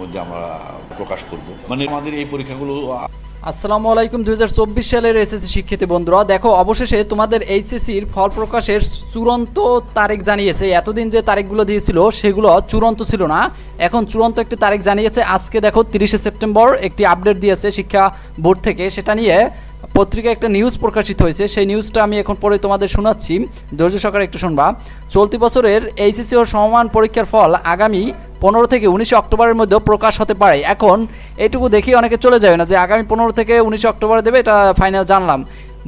মধ্যে আমরা প্রকাশ করব। মানে আমাদের এই পরীক্ষাগুলো, আসসালামু আলাইকুম, দুই সালের এসএসসি শিক্ষার্থী বন্ধুরা। দেখো, অবশেষে তোমাদের এইচএসসির ফল প্রকাশের চূড়ান্ত তারিখ জানিয়েছে। এতদিন যে তারিখগুলো দিয়েছিল, সেগুলো চূড়ান্ত ছিল না। এখন চূড়ান্ত একটি তারিখ জানিয়েছে। আজকে দেখো, তিরিশে সেপ্টেম্বর একটি আপডেট দিয়েছে শিক্ষা বোর্ড থেকে। সেটা নিয়ে পত্রিকায় একটা নিউজ প্রকাশিত হয়েছে। সেই নিউজটা আমি এখন পরে তোমাদের শোনাচ্ছি। ধৈর্য সহকারে একটু শুনবা। চলতি বছরের এইচএসসি ও সমমান পরীক্ষার ফল আগামী পনেরো থেকে উনিশে অক্টোবরের মধ্যে প্রকাশ হতে পারে। এখন এটুকু দেখি অনেকে চলে যাবে না যে আগামী পনেরো থেকে উনিশে অক্টোবরে দেবে, এটা ফাইনাল জানলাম।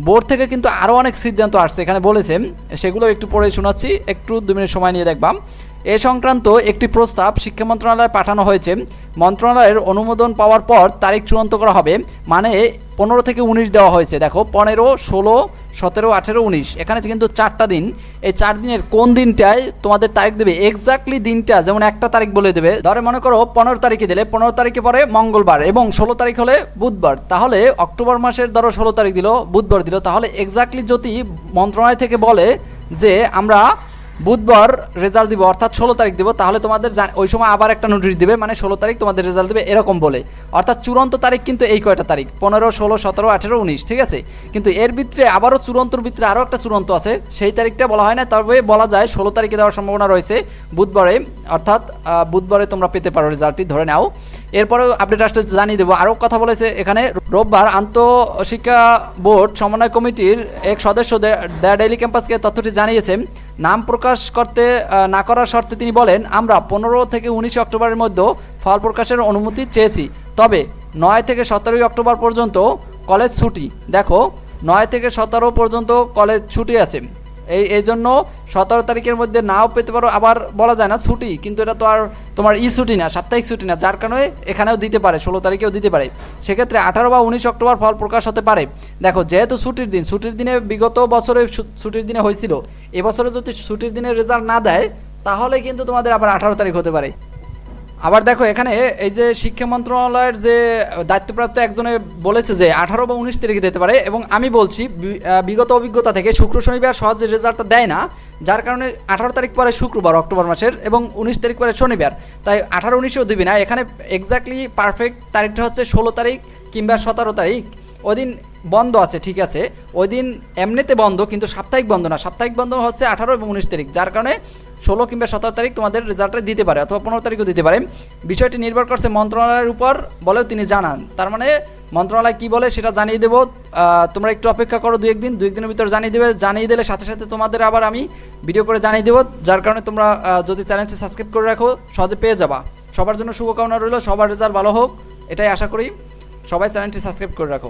বোর্ড থেকে কিন্তু আরও অনেক সিদ্ধান্ত আসছে, এখানে বলেছে। সেগুলো একটু পরে শোনাচ্ছি, একটু দু মিনিট সময় নিয়ে দেখবাম। এ সংক্রান্ত একটি প্রস্তাব শিক্ষা মন্ত্রণালয়ে পাঠানো হয়েছে। মন্ত্রণালয়ের অনুমোদন পাওয়ার পর তারিখ চূড়ান্ত করা হবে মানে পনেরো থেকে উনিশ দেওয়া হয়েছে। দেখো, পনেরো, ষোলো, সতেরো, আঠেরো, উনিশ। এখানে কিন্তু চারটা দিন। এই চার দিনের কোন দিনটায় তোমাদের তারিখ দেবে? এক্স্যাক্টলি দিনটা, যেমন একটা তারিখ বলে দেবে। ধরে, মনে করো, পনেরো তারিখে দিলে, পনেরো তারিখে পরে মঙ্গলবার এবং ষোলো তারিখ হলে বুধবার। তাহলে অক্টোবর মাসের ধরো, ষোলো তারিখ দিল, বুধবার দিল। তাহলে এক্স্যাক্টলি যদি মন্ত্রণালয় থেকে বলে যে আমরা বুধবার রেজাল্ট দিব, অর্থাৎ ষোলো তারিখ দিব। তাহলে তোমাদের ওই সময় আবার একটা নোটিশ দিবে মানে ষোলো তারিখ তোমাদের রেজাল্ট দেবে এরকম বলে। অর্থাৎ চূড়ান্ত তারিখ কিন্তু এই কয়টা তারিখ? পনেরো, ষোলো, সতেরো, আঠেরো, উনিশ, ঠিক আছে? কিন্তু এর ভিতরে আবারও চূড়ান্তর ভিতরে আরও একটা চূড়ান্ত আছে। সেই তারিখটা বলা হয় না, তবে বলা যায় ষোলো তারিখে দেওয়ার সম্ভাবনা রয়েছে বুধবারে। অর্থাৎ বুধবারে তোমরা পেতে পারো রেজাল্টটি ধরে নাও। এরপরেও আপডেট আসতে জানিয়ে দেবো। আরও কথা বলেছে এখানে, রোববার আন্তঃশিক্ষা বোর্ড সমন্বয় কমিটির এক সদস্য দ্য ডেইলি ক্যাম্পাসকে তথ্যটি জানিয়েছেন নাম প্রকাশ করতে না করার শর্তে তিনি বলেন, আমরা পনেরো থেকে উনিশে অক্টোবরের মধ্যে ফল প্রকাশের অনুমতি চেয়েছি। তবে নয় থেকে সতেরোই অক্টোবর পর্যন্ত কলেজ ছুটি। দেখো, নয় থেকে সতেরো পর্যন্ত কলেজ ছুটি আছে। এই এই জন্য সতেরো তারিখের মধ্যে নাও পেতে পারো। আবার বলা যায় না, ছুটি, কিন্তু এটা তো আর তোমার ই ছুটি না, সাপ্তাহিক ছুটি না, যার কারণে এখানেও দিতে পারে, ষোলো তারিখেও দিতে পারে। সেক্ষেত্রে আঠারো বা উনিশ অক্টোবর ফল প্রকাশ হতে পারে। দেখো, যেহেতু ছুটির দিন, ছুটির দিনে বিগত বছরে ছুটির দিনে হয়েছিল, এবছরে যদি ছুটির দিনে রেজাল্ট না দেয়, তাহলে কিন্তু তোমাদের আবার আঠারো তারিখ হতে পারে। আবার দেখো, এখানে এই যে শিক্ষা মন্ত্রণালয়ের যে দায়িত্বপ্রাপ্ত একজনে বলেছে যে আঠারো বা উনিশ তারিখে দিতে পারে, এবং আমি বলছি বিগত অভিজ্ঞতা থেকে শুক্র, শনিবার সহজে রেজাল্টটা দেয় না, যার কারণে আঠারো তারিখ পরে শুক্রবার, অক্টোবর মাসের, এবং উনিশ তারিখ পরে শনিবার। তাই আঠারো, উনিশেও দিবি না, এখানে এক্স্যাক্টলি পারফেক্ট তারিখটা হচ্ছে ষোলো তারিখ কিংবা সতেরো তারিখ। ওই দিন বন্ধ আছে, ঠিক আছে। ওই দিন এমনিতে বন্ধ, কিন্তু সাপ্তাহিক বন্ধ না। সাপ্তাহিক বন্ধ হচ্ছে আঠারো এবং উনিশ তারিখ, যার কারণে ষোলো কিংবা সতেরো তারিখ তোমাদের রেজাল্টটা দিতে পারে অথবা পনেরো তারিখও দিতে পারে। বিষয়টি নির্ভর করছে মন্ত্রণালয়ের উপর বলেও তিনি জানান। তার মানে মন্ত্রণালয় কি বলে সেটা জানিয়ে দেবো। তোমরা একটু অপেক্ষা করো দু একদিন, দু একদিনের ভিতর জানিয়ে দেবে। জানিয়ে দিলে সাথে সাথে তোমাদের আবার আমি ভিডিও করে জানিয়ে দেবো, যার কারণে তোমরা যদি চ্যানেলটি সাবস্ক্রাইব করে রাখো, সহজে পেয়ে যাবা। সবার জন্য শুভকামনা রইল, সবার রেজাল্ট ভালো হোক, এটাই আশা করি। সবাই চ্যানেলটি সাবস্ক্রাইব করে রাখো।